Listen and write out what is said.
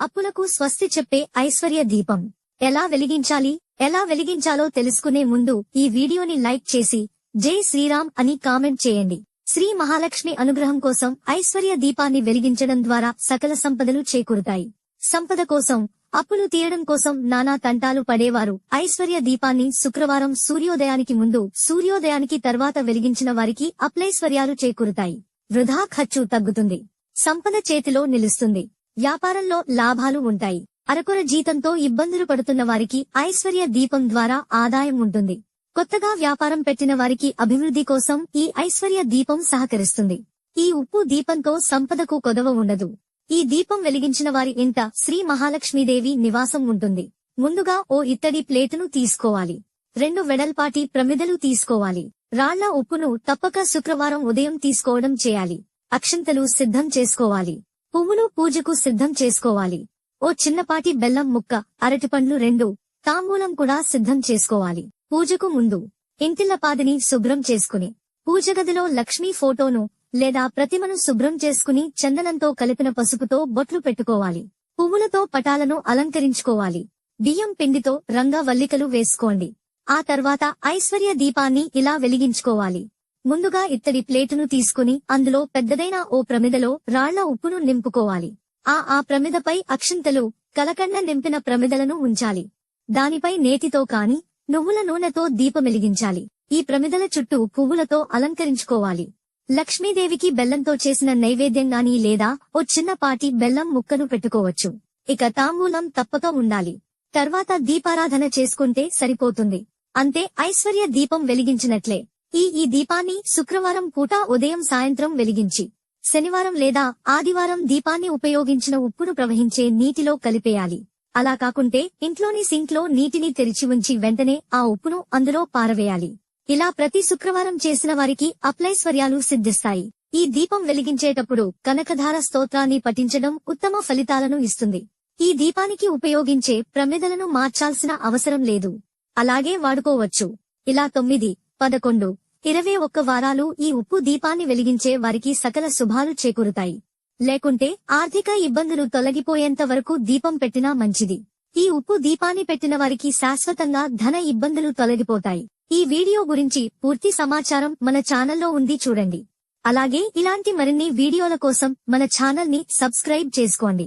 అప్పులకు స్వస్తి చెప్పే ఐశ్వర్య దీపం. ఎలా వెలిగించాలి? ఎలా వెలిగించాలో తెలుసుకునే ముందు ఈ వీడియోని లైక్ చేసి జై శ్రీరామ్ అని కామెంట్ చేయండి. శ్రీ మహాలక్ష్మి అనుగ్రహం కోసం ఐశ్వర్య దీపాన్ని వెలిగించడం ద్వారా సకల సంపదలు చేకూరుతాయి. సంపద కోసం అప్పులు తీయడం కోసం నానా తంటాలు పడేవారు. ఐశ్వర్య దీపాన్ని శుక్రవారం సూర్యోదయానికి ముందు సూర్యోదయానికి తర్వాత వెలిగించిన వారికి అప్లైశ్వర్యాలు చేకూరుతాయి. వృధా ఖర్చు తగ్గుతుంది. సంపద చేతిలో నిలుస్తుంది. వ్యాపారంలో లాభాలు ఉంటాయి. అరకొర జీతంతో ఇబ్బందులు పడుతున్న వారికి ఐశ్వర్య దీపం ద్వారా ఆదాయం ఉంటుంది. కొత్తగా వ్యాపారం పెట్టిన వారికి అభివృద్ధి కోసం ఈ ఐశ్వర్య దీపం సహకరిస్తుంది. ఈ ఉప్పు దీపంతో సంపదకు కొదవ ఉండదు. ఈ దీపం వెలిగించిన వారి ఇంట శ్రీ మహాలక్ష్మీదేవి నివాసం ఉంటుంది. ముందుగా ఓ ఇత్తడి ప్లేటును తీసుకోవాలి. రెండు వెడల్పాటి ప్రమిదలు తీసుకోవాలి. రాళ్ళ ఉప్పును తప్పక శుక్రవారం ఉదయం తీసుకోవడం చేయాలి. అక్షంతలు సిద్ధం చేసుకోవాలి. పువ్వులు పూజకు సిద్ధం చేసుకోవాలి. ఓ చిన్నపాటి బెల్లం ముక్క అరటిపండ్లు రెండు తాంబూలం కూడా సిద్ధం చేసుకోవాలి. పూజకు ముందు ఇంటిల్లపాదిని శుభ్రం చేసుకుని పూజగదిలో లక్ష్మీ ఫోటోను లేదా ప్రతిమను శుభ్రం చేసుకుని చందనంతో కలిపిన పసుపుతో బొట్లు పెట్టుకోవాలి. పువ్వులతో పటాలను అలంకరించుకోవాలి. బియ్యం పిండితో రంగవల్లికలు వేసుకోండి. ఆ తర్వాత ఐశ్వర్య దీపాన్ని ఇలా వెలిగించుకోవాలి. ముందుగా ఇత్తడి ప్లేటును తీసుకుని అందులో పెద్దదైన ఓ ప్రమిదలో రాళ్ళ ఉప్పును నింపుకోవాలి. ఆ ఆ ప్రమిదపై అక్షింతలు కలకండ నింపిన ప్రమిదలను ఉంచాలి. దానిపై నేతితో కాని నువ్వుల నూనెతో దీపమెలిగించాలి ఈ ప్రమిదల చుట్టూ పువ్వులతో అలంకరించుకోవాలి. లక్ష్మీదేవికి బెల్లంతో చేసిన నైవేద్యంగాని లేదా ఓ చిన్నపాటి బెల్లం ముక్కను పెట్టుకోవచ్చు. ఇక తాంబూలం తప్పక ఉండాలి. తర్వాత దీపారాధన చేసుకుంటే సరిపోతుంది. అంతే ఐశ్వర్య దీపం వెలిగించినట్లే. ఈ ఈ దీపాన్ని శుక్రవారం పూట ఉదయం సాయంత్రం వెలిగించి శనివారం లేదా ఆదివారం దీపాన్ని ఉపయోగించిన ఉప్పును ప్రవహించే నీటిలో కలిపేయాలి. అలా కాకుంటే ఇంట్లోని సింక్లో నీటిని తెరిచి ఉంచి వెంటనే ఆ ఉప్పును అందులో పారవేయాలి. ఇలా ప్రతి శుక్రవారం చేసిన వారికి అప్లైశ్వర్యాలు సిద్ధిస్తాయి. ఈ దీపం వెలిగించేటప్పుడు కనకధార స్తోత్రాన్ని పఠించడం ఉత్తమ ఫలితాలను ఇస్తుంది. ఈ దీపానికి ఉపయోగించే ప్రమిదలను మార్చాల్సిన అవసరం లేదు. అలాగే వాడుకోవచ్చు. ఇలా తొమ్మిది పదకొండు. ఇరవై ఒక్క వారాలు ఈ ఉప్పు దీపాన్ని వెలిగించే వారికి సకల శుభాలు చేకూరుతాయి. లేకుంటే ఆర్థిక ఇబ్బందులు తొలగిపోయేంత వరకు దీపం పెట్టినా మంచిది. ఈ ఉప్పు దీపాన్ని పెట్టిన వారికి శాశ్వతంగా ధన ఇబ్బందులు తొలగిపోతాయి. ఈ వీడియో గురించి పూర్తి సమాచారం మన ఛానల్లో ఉంది చూడండి. అలాగే ఇలాంటి మరిన్ని వీడియోల కోసం మన ఛానల్ని సబ్స్క్రైబ్ చేసుకోండి.